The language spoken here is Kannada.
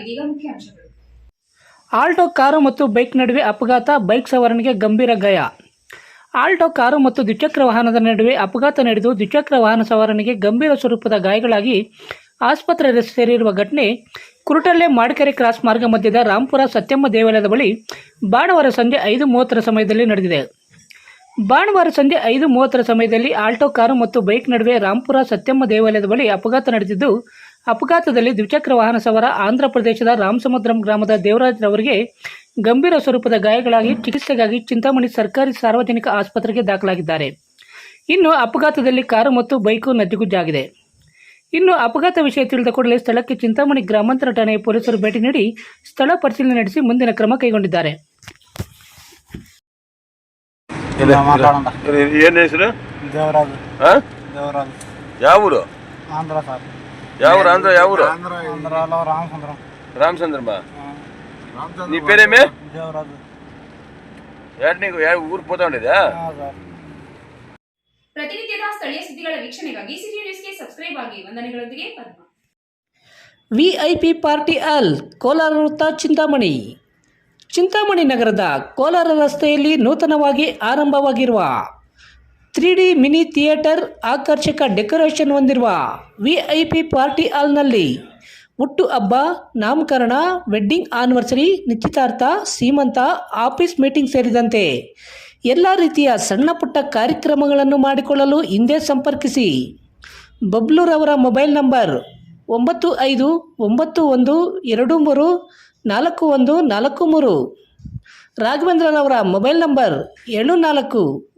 ಇದೀಗ ಮುಖ್ಯಾಂಶಗಳು ಆಲ್ಟೋ ಕಾರು ಮತ್ತು ಬೈಕ್ ನಡುವೆ ಅಪಘಾತ, ಬೈಕ್ ಸವಾರನಿಗೆ ಗಂಭೀರ ಗಾಯ. ಆಲ್ಟೋ ಕಾರು ಮತ್ತು ದ್ವಿಚಕ್ರ ವಾಹನದ ನಡುವೆ ಅಪಘಾತ ನಡೆದು ದ್ವಿಚಕ್ರ ವಾಹನ ಸವಾರನಿಗೆ ಗಂಭೀರ ಸ್ವರೂಪದ ಗಾಯಗಳಾಗಿ ಆಸ್ಪತ್ರೆ ಸೇರಿರುವ ಘಟನೆ ಕುರುಟಲ್ಲೆ ಮಾಡಕೆರೆ ಕ್ರಾಸ್ ಮಾರ್ಗ ಮಧ್ಯದ ರಾಂಪುರ ಸತ್ಯಮ್ಮ ದೇವಾಲಯದ ಬಳಿ ಭಾನುವಾರ ಸಂಜೆ ಐದು ಮೂವತ್ತರ ಸಮಯದಲ್ಲಿ ನಡೆದಿದೆ. ಭಾನುವಾರ ಸಂಜೆ ಐದು ಮೂವತ್ತರ ಸಮಯದಲ್ಲಿ ಆಲ್ಟೋ ಕಾರು ಮತ್ತು ಬೈಕ್ ನಡುವೆ ರಾಂಪುರ ಸತ್ಯಮ್ಮ ದೇವಾಲಯದ ಬಳಿ ಅಪಘಾತ ನಡೆದಿದ್ದು ಅಪಘಾತದಲ್ಲಿ ದ್ವಿಚಕ್ರ ವಾಹನ ಸವಾರ ಆಂಧ್ರ ಪ್ರದೇಶದ ರಾಮಸಮುದ್ರಂ ಗ್ರಾಮದ ದೇವರಾಜ್ ರವರಿಗೆ ಗಂಭೀರ ಸ್ವರೂಪದ ಗಾಯಗಳಾಗಿ ಚಿಕಿತ್ಸೆಗಾಗಿ ಚಿಂತಾಮಣಿ ಸರ್ಕಾರಿ ಸಾರ್ವಜನಿಕ ಆಸ್ಪತ್ರೆಗೆ ದಾಖಲಾಗಿದ್ದಾರೆ. ಇನ್ನು ಅಪಘಾತದಲ್ಲಿ ಕಾರು ಮತ್ತು ಬೈಕು ನಜ್ಜುಗುಜ್ಜಾಗಿದೆ ಇನ್ನು ಅಪಘಾತ ವಿಷಯ ತಿಳಿದ ಕೂಡಲೇ ಸ್ಥಳಕ್ಕೆ ಚಿಂತಾಮಣಿ ಗ್ರಾಮಾಂತರ ಠಾಣೆಯ ಪೊಲೀಸರು ಭೇಟಿ ನೀಡಿ ಸ್ಥಳ ಪರಿಶೀಲನೆ ನಡೆಸಿ ಮುಂದಿನ ಕ್ರಮ ಕೈಗೊಂಡಿದ್ದಾರೆ. ಇಲ್ಲ ಏನ್ ಹೆಸರು? ದೇವರಾಜ್. ಆ? ದೇವರಾಜ್. ಯಾವ ಊರು ಆಂಧ್ರ ಸರ್ ಯಾವ ಊರು ಆಂಧ್ರ ಯಾವ ಊರು ರಾಮಚಂದ್ರಮ್ಮ ನೀ ಪೇರೇಮೇ ಯಾರು ನೀವು ಯಾವ ಊರ್ ಪೋತಕೊಂಡಿದ್ಯಾ? ಪ್ರತಿನಿತ್ಯದ ಸ್ಥಳೀಯ ಸುದ್ದಿಗಳ ವೀಕ್ಷಣೆಗಾಗಿ ಸಿಟಿ ನ್ಯೂಸ್ಗೆ ಸಬ್ಸ್ಕ್ರೈಬ್ ಆಗಿ ವಂದನೆಗಳೊಂದಿಗೆ Padma VIP party hall Kolar ವೃತ್ತ ಚಿಂತಾಮಣಿ. ಚಿಂತಾಮಣಿ ನಗರದ ಕೋಲಾರ ರಸ್ತೆಯಲ್ಲಿ ನೂತನವಾಗಿ ಆರಂಭವಾಗಿರುವ ತ್ರೀ ಡಿ ಮಿನಿ ಥಿಯೇಟರ್ ಆಕರ್ಷಕ ಡೆಕೋರೇಷನ್ ಹೊಂದಿರುವ ವಿ ಐ ಪಿ ಪಾರ್ಟಿ ಹಾಲ್ನಲ್ಲಿ ಹುಟ್ಟು ಹಬ್ಬ, ನಾಮಕರಣ, ವೆಡ್ಡಿಂಗ್ ಆನಿವರ್ಸರಿ, ನಿಶ್ಚಿತಾರ್ಥ, ಸೀಮಂತ, ಆಫೀಸ್ ಮೀಟಿಂಗ್ ಸೇರಿದಂತೆ ಎಲ್ಲ ರೀತಿಯ ಸಣ್ಣ ಪುಟ್ಟ ಕಾರ್ಯಕ್ರಮಗಳನ್ನು ಮಾಡಿಕೊಳ್ಳಲು ಹಿಂದೆ ಸಂಪರ್ಕಿಸಿ. ಬಬ್ಲೂರವರ ಮೊಬೈಲ್ ನಂಬರ್ ಒಂಬತ್ತು ಐದು ಒಂಬತ್ತು ಒಂದು ಎರಡು ಮೂರು ನಾಲ್ಕು ಒಂದು ನಾಲ್ಕು ಮೂರು. ರಾಘವೇಂದ್ರನವರ ಮೊಬೈಲ್ ನಂಬರ್ ಏಳು ನಾಲ್ಕು